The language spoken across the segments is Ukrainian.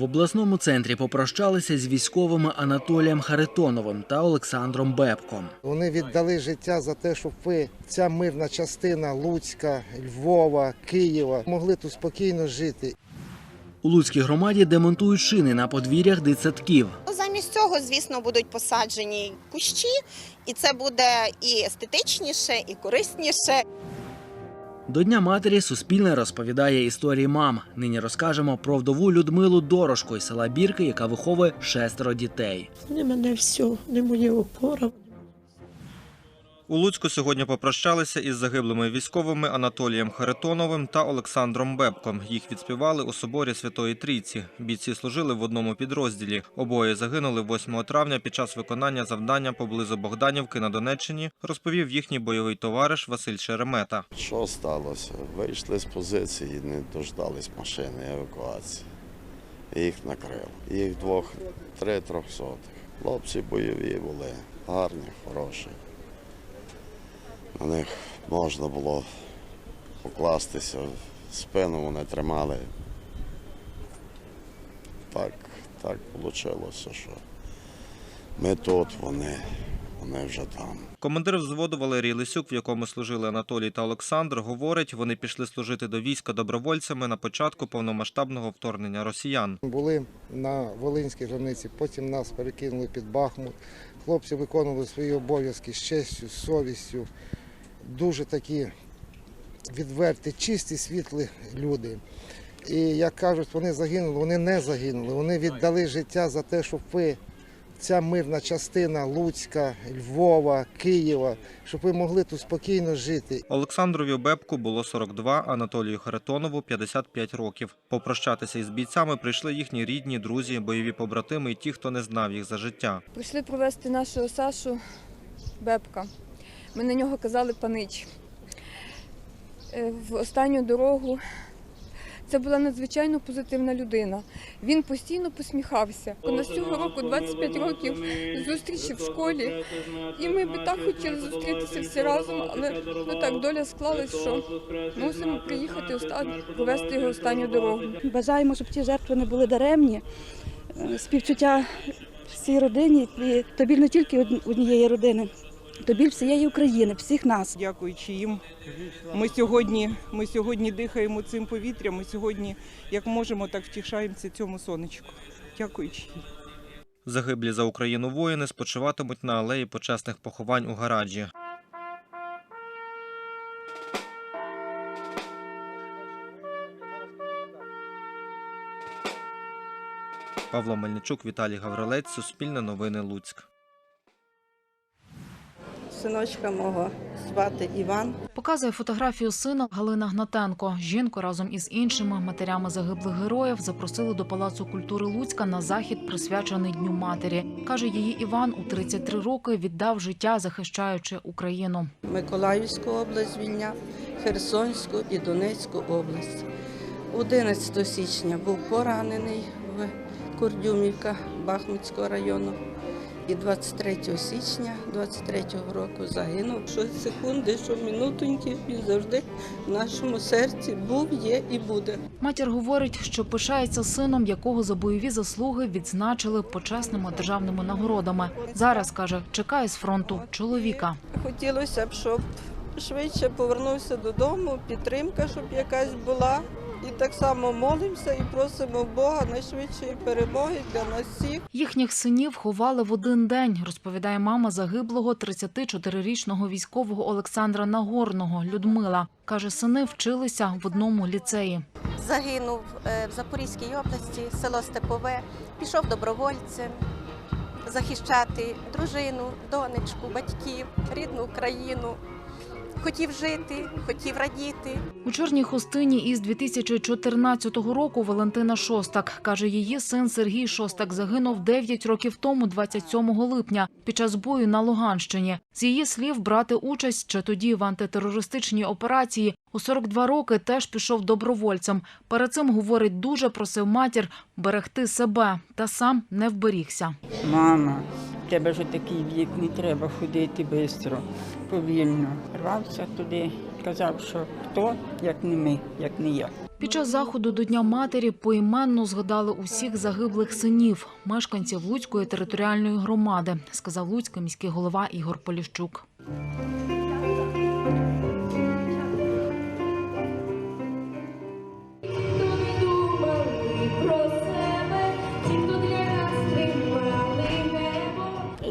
В обласному центрі попрощалися з військовими Анатолієм Харитоновим та Олександром Бебком. Вони віддали життя за те, щоб ви, ця мирна частина Луцька, Львова, Києва, могли тут спокійно жити. У Луцькій громаді демонтують шини на подвір'ях дитсадків. Ну, Замість цього, звісно, будуть посаджені кущі, і це буде і естетичніше, і корисніше. До Дня матері Суспільне розповідає історії мам. Нині розкажемо про вдову Людмилу Дорошко із села Бірки, яка виховує шестеро дітей. Не мене все, не моя опора. У Луцьку сьогодні попрощалися із загиблими військовими Анатолієм Харитоновим та Олександром Бебком. Їх відспівали у соборі Святої Трійці. Бійці служили в одному підрозділі. Обоє загинули 8 травня під час виконання завдання поблизу Богданівки на Донеччині, розповів їхній бойовий товариш Василь Шеремета. Що сталося? Вийшли з позиції, не дождались машини евакуації. Їх накрило. Їх двох, три трьохсотих. Хлопці бойові були, гарні, хороші. На них можна було покластися, спину вони тримали. Так, так вийшло, що ми тут, вони, вони вже там. Командир взводу Валерій Лисюк, в якому служили Анатолій та Олександр, говорить, вони пішли служити до війська добровольцями на початку повномасштабного вторгнення росіян. Були на Волинській границі, потім нас перекинули під Бахмут. Хлопці виконували свої обов'язки з честю, з совістю. Дуже такі відверті, чисті, світлі люди. І як кажуть, вони загинули, вони не загинули. Вони віддали життя за те, щоб ви, ця мирна частина Луцька, Львова, Києва, щоб ви могли тут спокійно жити. Олександрові Бебку було 42, Анатолію Харитонову 55 років. Попрощатися із бійцями прийшли їхні рідні, друзі, бойові побратими і ті, хто не знав їх за життя. Прийшли провести нашого Сашу Бебка. Ми на нього казали панич. Е, В останню дорогу це була надзвичайно позитивна людина. Він постійно посміхався. У нас цього року 25 років зустрічі в школі, і ми би так хотіли зустрітися всі разом, але ну так доля склалась, що мусимо приїхати провести його останню дорогу. Бажаємо, щоб ті жертви не були даремні. Е, Співчуття всій родині, і то біль не тільки однієї родини, то біль всієї України, всіх нас. Дякуючи їм, ми сьогодні, ми сьогодні дихаємо цим повітрям. Ми сьогодні, як можемо, так втішаємося цьому сонечку. Дякуючи їм. Загиблі за Україну воїни спочиватимуть на алеї почесних поховань у гараджі. Павло Мельничук, Віталій Гаврилець, Суспільне новини Луцьк. Синочка мого звати Іван. Показує фотографію сина Галина Гнатенко. Жінку разом із іншими матерями загиблих героїв запросили до Палацу культури Луцька на захід, присвячений Дню матері. Каже, її Іван у 33 роки віддав життя, захищаючи Україну. Миколаївську область звільняв, Херсонську і Донецьку область. 11 січня був поранений в Курдюмівка Бахмутського району. І 23 січня 23-го року загинув. Що секунди, що минутоньки, він завжди в нашому серці був, є і буде. Матір говорить, що пишається сином, якого за бойові заслуги відзначили почесними державними нагородами. Зараз каже, чекає з фронту чоловіка. Хотілося б, щоб швидше повернувся додому, підтримка, щоб якась була. І так само молимося і просимо Бога найшвидшої перемоги для нас всіх. Їхніх синів ховали в один день, розповідає мама загиблого 34-річного військового Олександра Нагорного Людмила. Каже, сини вчилися в одному ліцеї. Загинув е, в Запорізькій області, село Степове, пішов добровольцем захищати дружину, донечку, батьків, рідну Україну. Хотів жити, хотів радіти. У чорній хустині із 2014 року Валентина Шостак каже, її син Сергій Шостак загинув 9 років тому, 27 липня, під час бою на Луганщині. З її слів, брати участь ще тоді в антитерористичній операції у 42 роки теж пішов добровольцем. Перед цим говорить, дуже просив матір берегти себе, та сам не вберігся. Мама, тебе ж такий вік, не треба ходити швидко, повільно. Рвався туди, казав, що хто, як не ми, як не я. Під час заходу до Дня матері поіменно згадали усіх загиблих синів, мешканців Луцької територіальної громади, сказав Луцький міський голова Ігор Поліщук.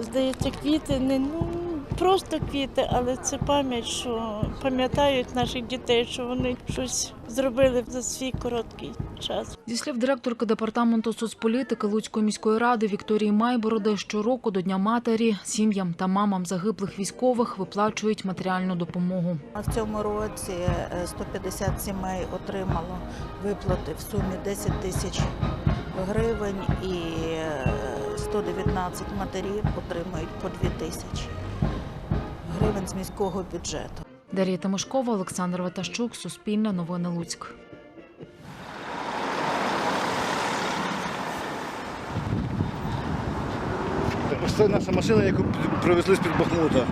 Здається, квіти не ну просто квіти, але це пам'ять, що пам'ятають наших дітей, що вони щось зробили за свій короткий час. Зі слів директорки департаменту соцполітики Луцької міської ради Вікторії Майбороди, щороку до Дня матері сім'ям та мамам загиблих військових виплачують матеріальну допомогу. А в цьому році е, 150 сімей отримало виплати в сумі 10 тисяч гривень і е, 119 матерів отримують по 2 тисячі гривень з міського бюджету. Дар'я Тимошкова, Олександр Ватащук, Суспільне новини Луцьк. Ось це наша машина, яку привезли з-під Бахмута.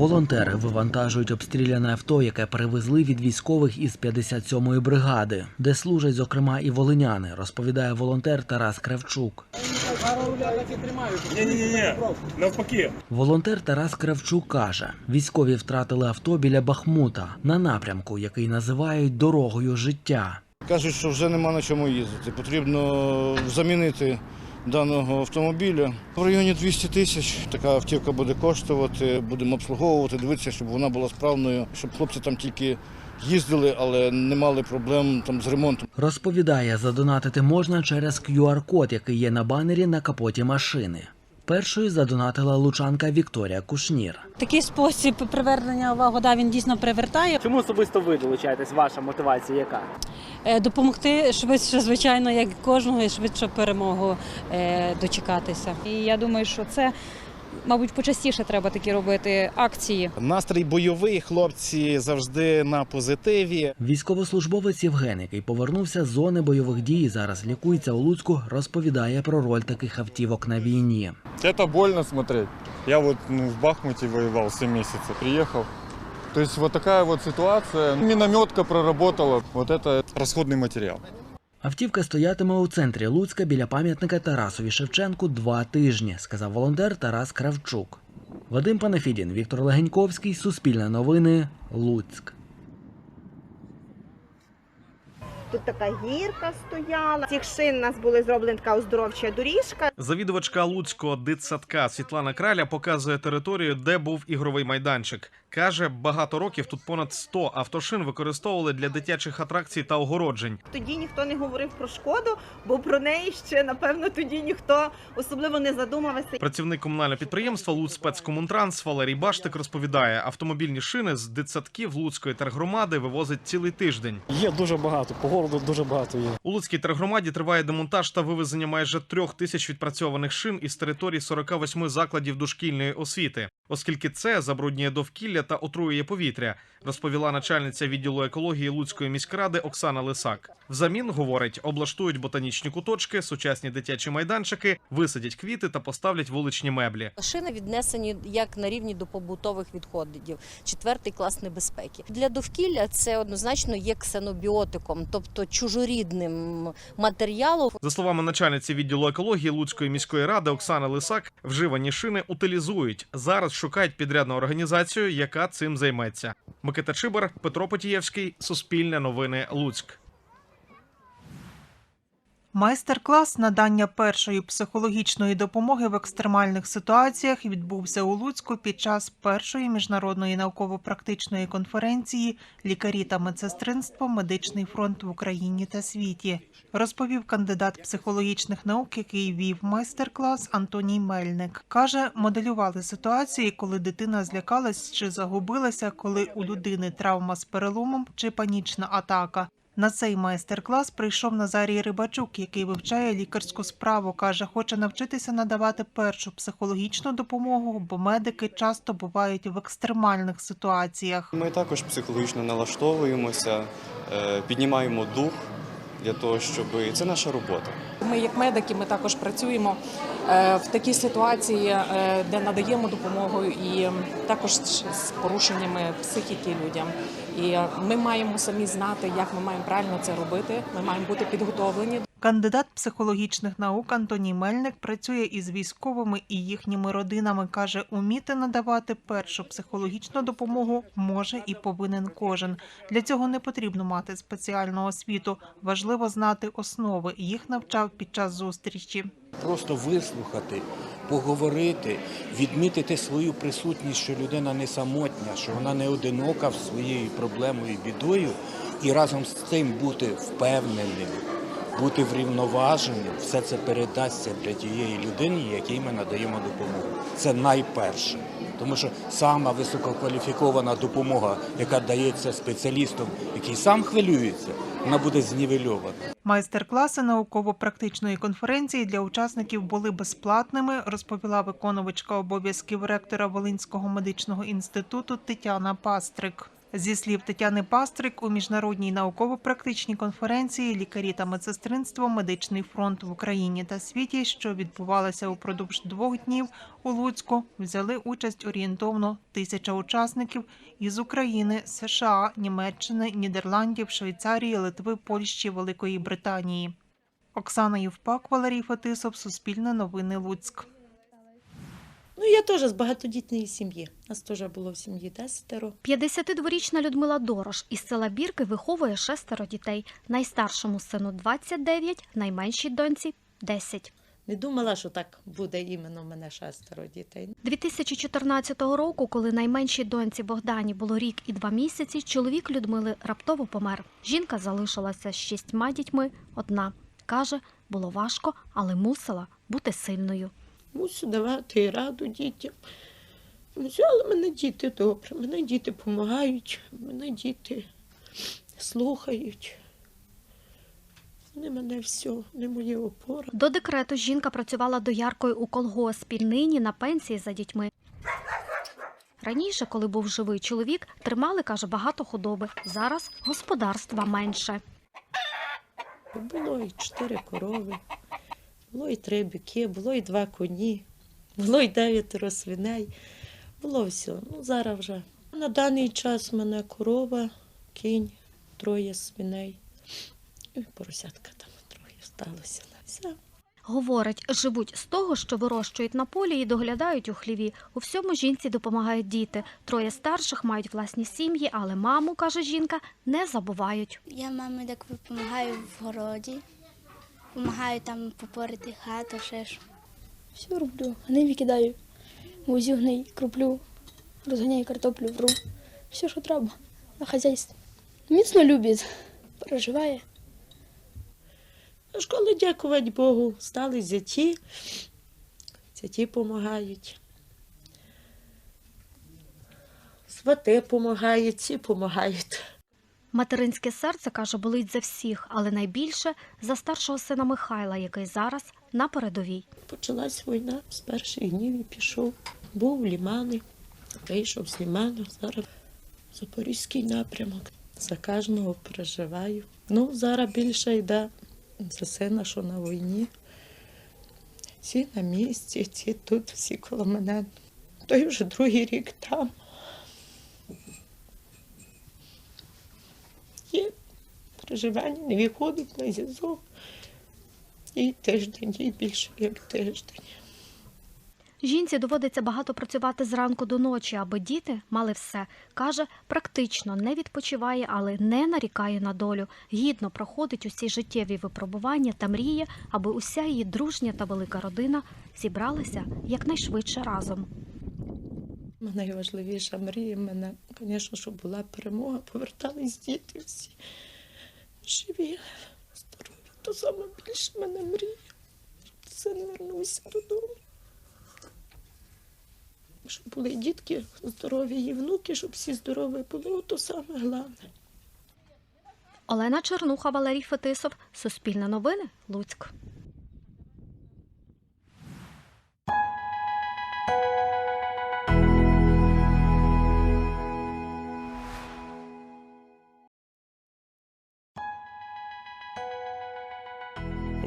Волонтери вивантажують обстріляне авто, яке перевезли від військових із 57-ї бригади, де служать, зокрема, і волиняни, розповідає волонтер Тарас Кравчук. Ні-ні-ні, навпаки. Волонтер Тарас Кравчук каже: військові втратили авто біля Бахмута на напрямку, який називають дорогою життя. Кажуть, що вже нема на чому їздити. Потрібно замінити даного автомобіля. В районі 200 тисяч така автівка буде коштувати. Будемо обслуговувати, дивитися, щоб вона була справною, щоб хлопці там тільки їздили, але не мали проблем там з ремонтом. Розповідає, задонатити можна через QR-код, який є на банері на капоті машини. Першою задонатила лучанка Вікторія Кушнір. Такий спосіб привернення уваги, да, він дійсно привертає. Чому особисто ви долучаєтесь? Ваша мотивація яка? Е, Допомогти швидше, звичайно, як кожного, і швидше перемогу е, дочекатися. І я думаю, що це, мабуть, почастіше треба такі робити акції. Настрій бойовий, хлопці завжди на позитиві. Військовослужбовець Євген, який повернувся з зони бойових дій, і зараз лікується у Луцьку, розповідає про роль таких автівок на війні. Это больно смотреть. Я вот ну, в Бахмуте воевал 7 месяцев, приехал. То есть вот такая вот ситуация. Минометка проработала. Вот это расходный материал. Автівка стоятиме у центрі Луцька біля пам'ятника Тарасові Шевченку два тижні, сказав волонтер Тарас Кравчук. Вадим Панафідін, Віктор Легеньковський, Суспільне новини, Луцьк. Тут така гірка стояла. Цих шин у нас були зроблена така оздоровча доріжка. Завідувачка Луцького дитсадка Світлана Краля показує територію, де був ігровий майданчик. Каже, багато років тут понад 100 автошин використовували для дитячих атракцій та огороджень. Тоді ніхто не говорив про шкоду, бо про неї ще напевно тоді ніхто особливо не задумався. Працівник комунального підприємства «Луцьспецкомунтранс» Валерій Баштик розповідає, автомобільні шини з дитсадків Луцької тергромади вивозить цілий тиждень. Є дуже багато, по городу дуже багато є. У Луцькій тергромаді триває демонтаж та вивезення майже трьох тисяч відпрацьованих шин із території 48 закладів дошкільної освіти, оскільки це забруднює довкілля та отруює повітря, розповіла начальниця відділу екології Луцької міськради Оксана Лисак. Взамін говорить, облаштують ботанічні куточки, сучасні дитячі майданчики, висадять квіти та поставлять вуличні меблі. Шини віднесені як на рівні до побутових відходів, четвертий клас небезпеки. Для довкілля це однозначно є ксенобіотиком, тобто чужорідним матеріалом. За словами начальниці відділу екології Луцької міської ради Оксани Лисак, вживані шини утилізують. Зараз шукають підрядну організацію, яка цим займеться. Микита Чибар, Петро Потієвський, Суспільне новини Луцьк. Майстер-клас надання першої психологічної допомоги в екстремальних ситуаціях відбувся у Луцьку під час першої міжнародної науково-практичної конференції Лікарі та медсестринство Медичний фронт в Україні та світі, розповів кандидат психологічних наук, який вів майстер-клас Антоній Мельник. Каже, моделювали ситуації, коли дитина злякалась чи загубилася, коли у людини травма з переломом чи панічна атака. На цей майстер-клас прийшов Назарій Рибачук, який вивчає лікарську справу. Каже, хоче навчитися надавати першу психологічну допомогу, бо медики часто бувають в екстремальних ситуаціях. Ми також психологічно налаштовуємося, е, піднімаємо дух для того, щоб це наша робота. Ми, як медики, ми також працюємо е, в такій ситуації, е, де надаємо допомогу, і також з порушеннями психіки людям. І ми маємо самі знати, як ми маємо правильно це робити. Ми маємо бути підготовлені. Кандидат психологічних наук Антоній Мельник працює із військовими і їхніми родинами. каже, уміти надавати першу психологічну допомогу може і повинен кожен. Для цього не потрібно мати спеціальну освіту. Важливо знати основи. Їх навчав під час зустрічі. Просто вислухати, поговорити, відмітити свою присутність, що людина не самотня, що вона не одинока своєю проблемою і бідою, і разом з цим бути впевненим, бути врівноваженим, все це передасться для тієї людини, якій ми надаємо допомогу. Це найперше. Тому що сама висококваліфікована допомога, яка дається спеціалістам, який сам хвилюється, вона буде знівельована. Майстер-класи науково-практичної конференції для учасників були безплатними, розповіла виконувачка обов'язків ректора Волинського медичного інституту Тетяна Пастрик. Зі слів Тетяни Пастрик, у міжнародній науково-практичній конференції лікарі та медсестринство Медичний фронт в Україні та світі, що відбувалася упродовж двох днів у Луцьку, взяли участь орієнтовно тисяча учасників із України, США, Німеччини, Нідерландів, Швейцарії, Литви, Польщі, Великої Британії. Оксана Євпак, Валерій Фетисов, Суспільне новини Луцьк. Ну, я теж з багатодітної сім'ї. Нас теж було в сім'ї десятеро. 52-річна Людмила Дорош із села Бірки виховує шестеро дітей. Найстаршому сину 29, найменшій доньці 10. Не думала, що так буде іменно в мене шестеро дітей. 2014 року, коли найменшій доньці Богдані було рік і два місяці, чоловік Людмили раптово помер. Жінка залишилася з шістьма дітьми одна. Каже, було важко, але мусила бути сильною. Мусю давати і раду дітям. Але мене діти добре, мене діти допомагають, мене діти слухають. Вони мене все, вони моя опора. До декрету жінка працювала дояркою у колгоспі, нині на пенсії за дітьми. Раніше, коли був живий чоловік, тримали, каже, багато худоби. Зараз господарства менше. Було і чотири корови, було і три бики, було і два коні, було і дев'ятеро свиней, було все. Ну, зараз вже. На даний час в мене корова, кінь, троє свиней. І поросятка там троє сталося. Все. Говорить, живуть з того, що вирощують на полі і доглядають у хліві. У всьому жінці допомагають діти. Троє старших мають власні сім'ї, але маму, каже жінка, не забувають. Я мамі так допомагаю в городі, допомагаю там попорити хату, ще ж. Все роблю, гнилі кидаю, возю гний, кроплю, розганяю картоплю, вру. Все, що треба на хазяйстві. Міцно любить, переживає. Школи, дякувати Богу, стали зяті, зяті допомагають. Свати допомагають, ці допомагають. Материнське серце, каже, болить за всіх, але найбільше за старшого сина Михайла, який зараз на передовій. Почалась війна з перших днів і пішов. Був в Лімани, вийшов з Ліману, зараз Запорізький напрямок. За кожного переживаю. Ну, зараз більше йде за сина, що на війні. Ці на місці, ці тут, всі коло мене. Той вже другий рік там. Є переживання, не виходить на зв'язок. І тиждень, і більше як тиждень. Жінці доводиться багато працювати зранку до ночі, аби діти мали все. Каже, практично не відпочиває, але не нарікає на долю. Гідно проходить усі життєві випробування та мріє, аби уся її дружня та велика родина зібралася якнайшвидше разом. Найважливіша мрія в мене, звісно, щоб була перемога, повертались діти всі живі, здорові. То саме більше мене мріє, щоб син вернувся додому. Щоб були дітки здорові і внуки, щоб всі здорові були, то саме головне. Олена Чернуха, Валерій Фетисов, Суспільне новини, Луцьк.